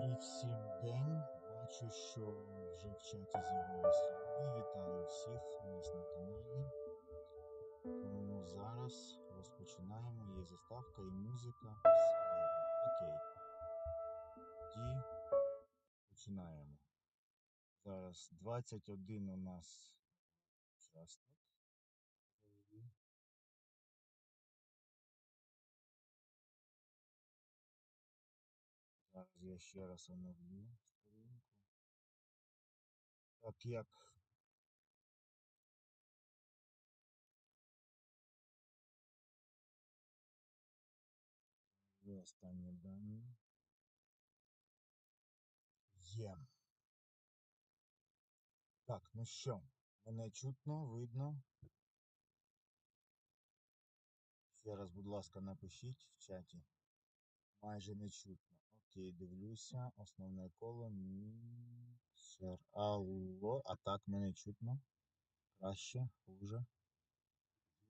Добрий всім день. Бачу, що вже в чаті з'явилися люди. Вітаю всіх у нас на каналі. Тому зараз розпочинаємо. Є заставка і музика. Окей. Тоді починаємо. Зараз 21 у нас учасник. Я ще раз оновлю сторінку. Так як ви останні дані. Є. Так, ну що, мене чутно, видно. Ще раз, будь ласка, напишіть в чаті. Майже не чутно. Окей, дивлюся. Основне коло. Міксер. Алло. А так мене чутно. Краще, хуже.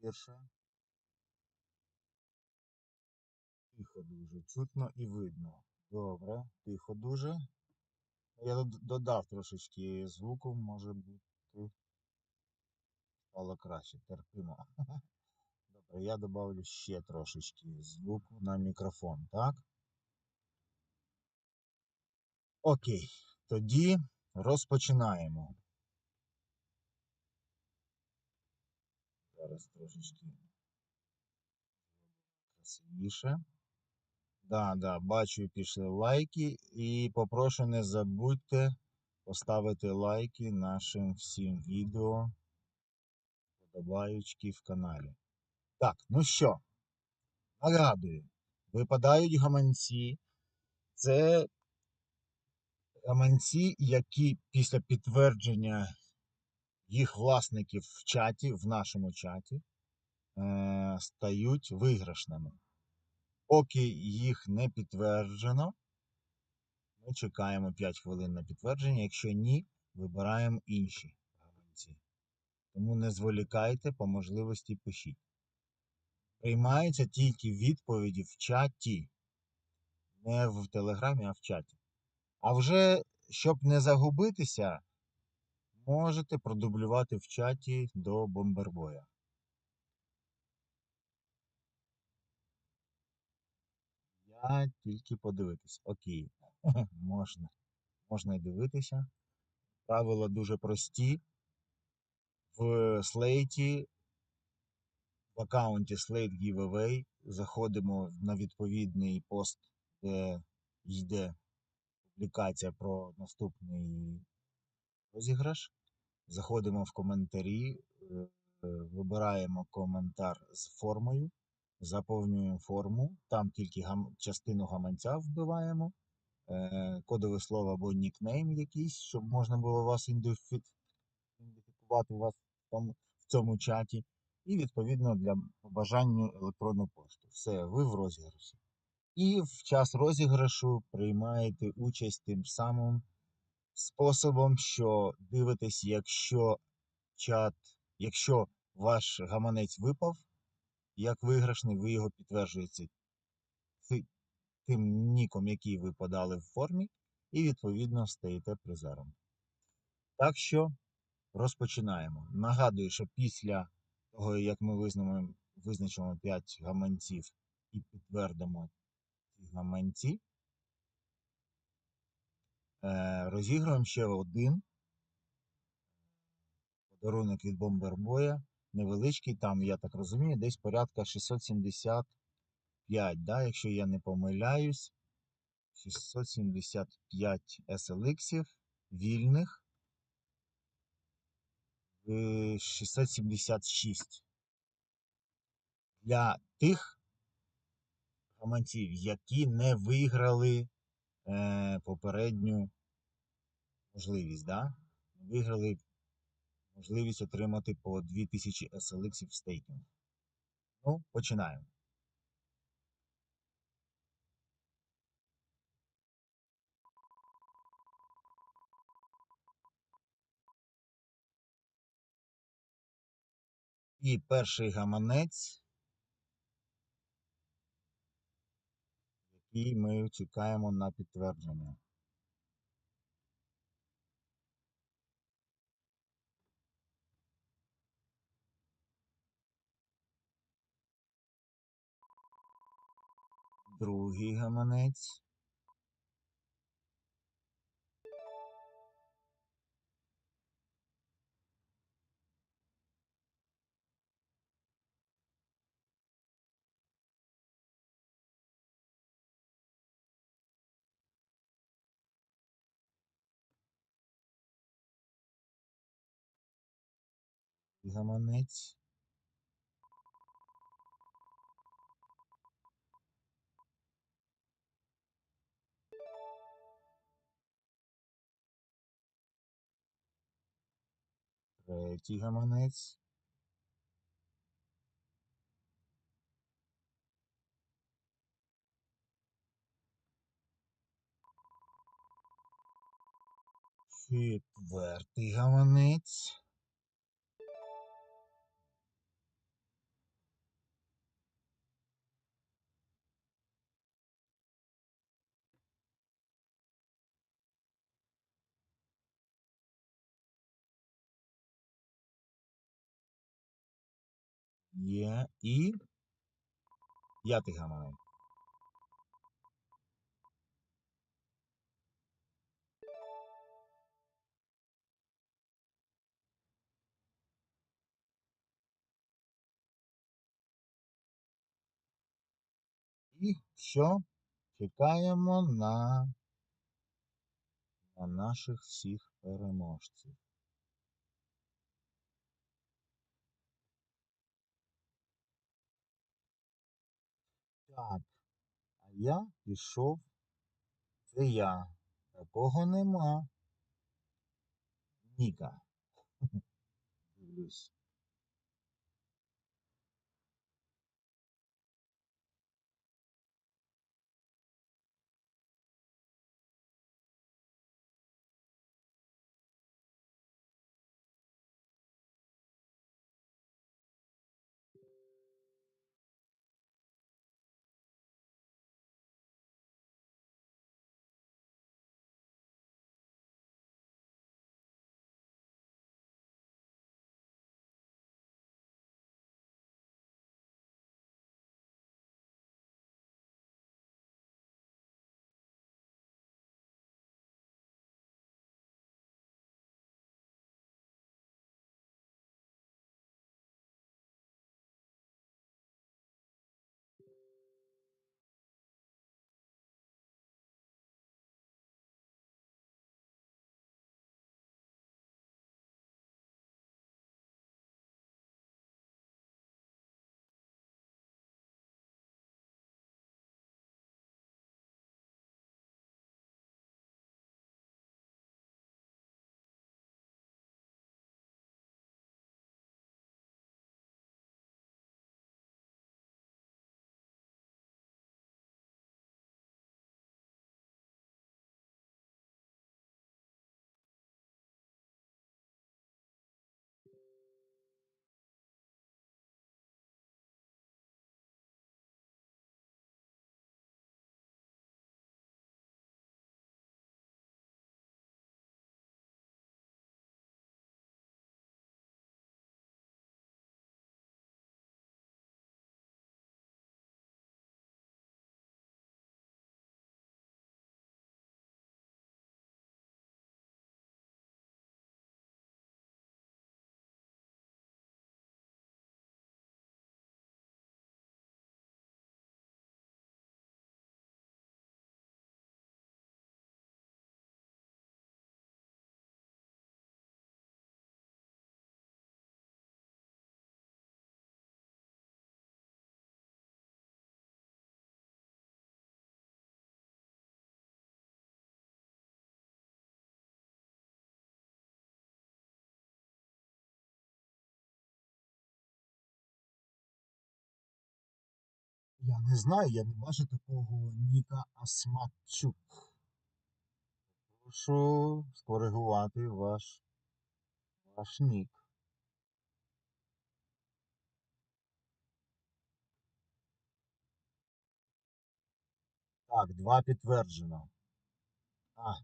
Гірше. Тихо дуже. Чутно і видно. Добре, тихо дуже. Я додав трошечки звуку, може бути. Стало краще, терпимо. Добре, я добавлю ще трошечки звуку на мікрофон, так? Окей, тоді розпочинаємо. Зараз трошечки красивіше. Да, да, бачу, пішли лайки. І попрошу не забудьте поставити лайки нашим всім відео, подобаючки в каналі. Так, ну що, нагадую, випадають гаманці. Це гаманці, які після підтвердження їх власників в чаті, в нашому чаті, е, стають виграшними. Поки їх не підтверджено, ми чекаємо 5 хвилин на підтвердження. Якщо ні, вибираємо інші гаманці. Тому не зволікайте, по можливості пишіть. Приймаються тільки відповіді в чаті, не в телеграмі, а в чаті. А вже, щоб не загубитися, можете продублювати в чаті до бомбербоя. Я тільки подивитись. Окей. можна. Можна і дивитися. Правила дуже прості. В слейті, в аккаунті Slate Giveaway заходимо на відповідний пост, де йде публікація про наступний розіграш. Заходимо в коментарі, е, вибираємо коментар з формою, заповнюємо форму, там тільки частину гаманця вбиваємо, е, кодове слово або нікнейм якийсь, щоб можна було вас ідентифі- ідентифікувати вас тому, в цьому чаті. І відповідно для бажання електронну пошту. Все, ви в розіграші. І в час розіграшу приймаєте участь тим самим способом, що дивитесь, якщо чат, якщо ваш гаманець випав, як виграшний, ви його підтверджуєте тим ніком, який ви подали в формі, і відповідно стаєте призером. Так що розпочинаємо. Нагадую, що після того, як ми визначимо 5 гаманців і підтвердимо гаманці, е, розіграємо ще один подарунок від Бомбербоя. Невеличкий, там, я так розумію, десь порядка 675, да, якщо я не помиляюсь. 675 SLX вільних. е, 676. Для тих гаманців, які не виграли е, попередню можливість, да? Виграли можливість отримати по 2000 SLX в стейкінг. Ну, починаємо. І перший гаманець, І ми чекаємо на підтвердження. Другий гаманець. Гаманець. Третій гаманець. Четвертий гаманець. Є і п'ятий гаманець. І що? Чекаємо на, на наших всіх переможців. Так, а я пішов. Це я. Такого нема. Ніка. Дивлюсь. Я не знаю, я не бачу такого Ніка Асматчук. Прошу скоригувати ваш, ваш нік. Так, два підтверджено. А,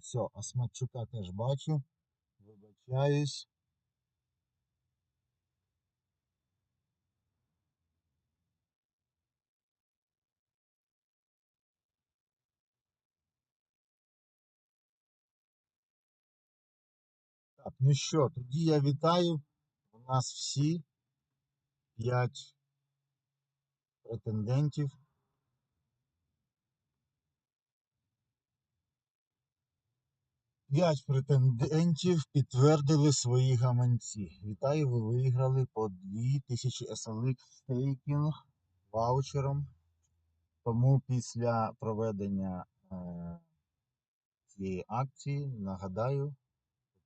Все, Осматчука теж бачу. Вибачаюсь. Так, ну що, тоді я вітаю. У нас всі п'ять претендентів. П'ять претендентів підтвердили свої гаманці. Вітаю, ви виграли по 2000 SLX стейкінг ваучером. Тому після проведення е, цієї акції, нагадаю,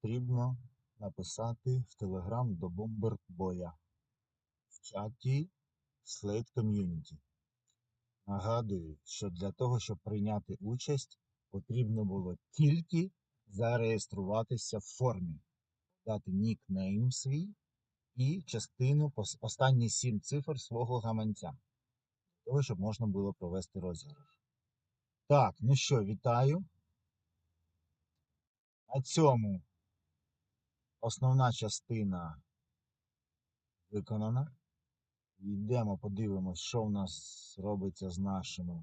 потрібно написати в Telegram до Бомбербоя в чаті Slate Community. Нагадую, що для того, щоб прийняти участь, потрібно було тільки зареєструватися в формі, дати нікнейм свій і частину останні сім цифр свого гаманця, для того, щоб можна було провести розіграш. Так, ну що, вітаю. На цьому основна частина виконана. Йдемо, подивимось, що в нас робиться з нашими,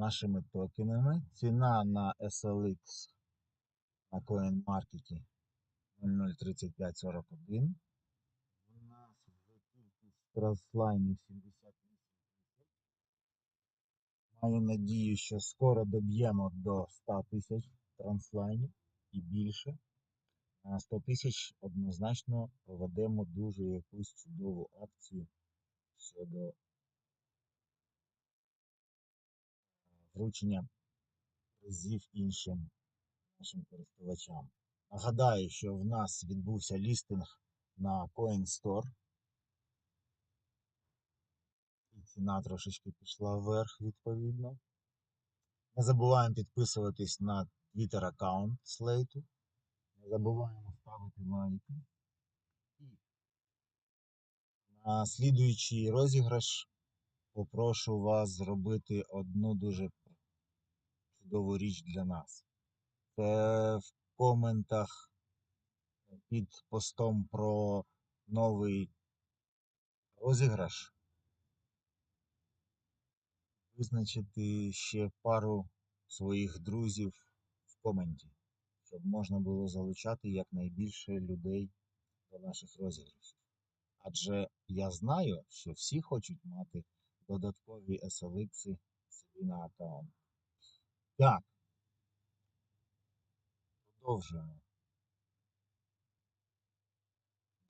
нашими токенами. Ціна на SLX на CoinMarket 003541. У нас вже кількість транслайнів 78. Маю надію, що скоро доб'ємо до 100 тисяч транслайнів і більше. На 100 тисяч однозначно проведемо дуже якусь чудову акцію щодо вручення призів іншим нашим користувачам. Нагадаю, що в нас відбувся лістинг на CoinStore. І ціна трошечки пішла вверх відповідно. Не забуваємо підписуватись на Twitter аккаунт Слейту. Не забуваємо ставити лайки. І на слідуючий розіграш попрошу вас зробити одну дуже чудову річ для нас. Це в коментах під постом про новий розіграш визначити ще пару своїх друзів в коменті, щоб можна було залучати якнайбільше людей до наших розіграшів. Адже я знаю, що всі хочуть мати додаткові SLX собі на аккаунт. Так. Продовжуємо.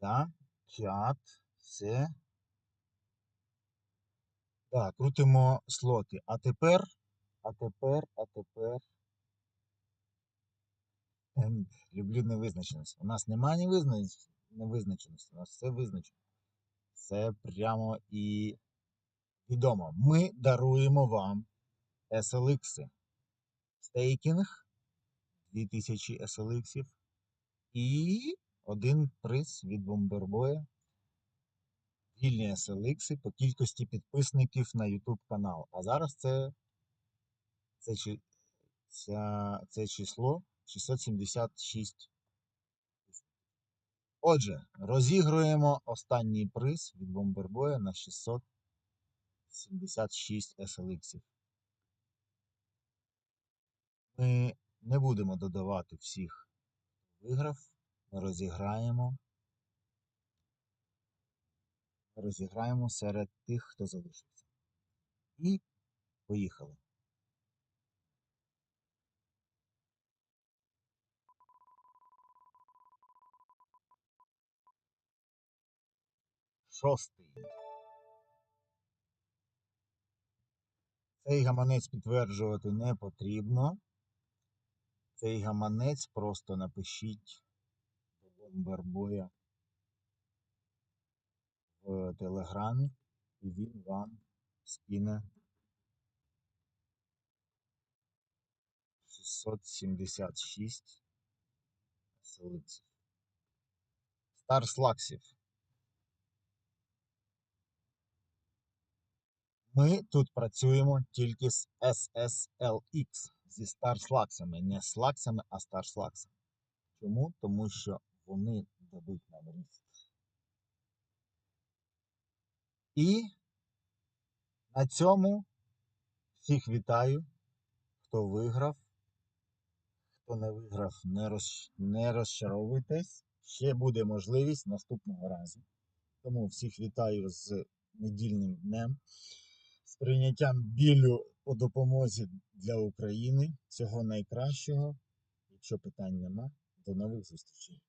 Да, чат, все. Так, крутимо слоти. А тепер, а тепер, а тепер. Ем, Люблю невизначеність. У нас немає невизнач- невизначеності, у нас все визначено. Це прямо і відомо. Ми даруємо вам SLX. Стейкінг 2000 SLX і один приз від Бомбербоя. Вільні SLX по кількості підписників на YouTube канал. А зараз це, це, ця, це число 676. Отже, розігруємо останній приз від Бомбербоя на 676 SLX. Ми не будемо додавати всіх виграв. Ми розіграємо. Розіграємо серед тих, хто залишився. І поїхали. Шостий. Цей гаманець підтверджувати не потрібно. Цей гаманець просто напишіть Бомбербоя в Телеграмі, і він вам скине 676 селиців. Старслаксів. Ми тут працюємо тільки з SSLX, зі старслаксами. Не слаксами, а старслаксами. Чому? Тому що вони дадуть нам ріст. І на цьому всіх вітаю. Хто виграв, хто не виграв, не, роз... не розчаровуйтесь. Ще буде можливість наступного разу. Тому всіх вітаю з недільним днем, з прийняттям білю по допомозі для України. Всього найкращого. Якщо питань нема, до нових зустрічей.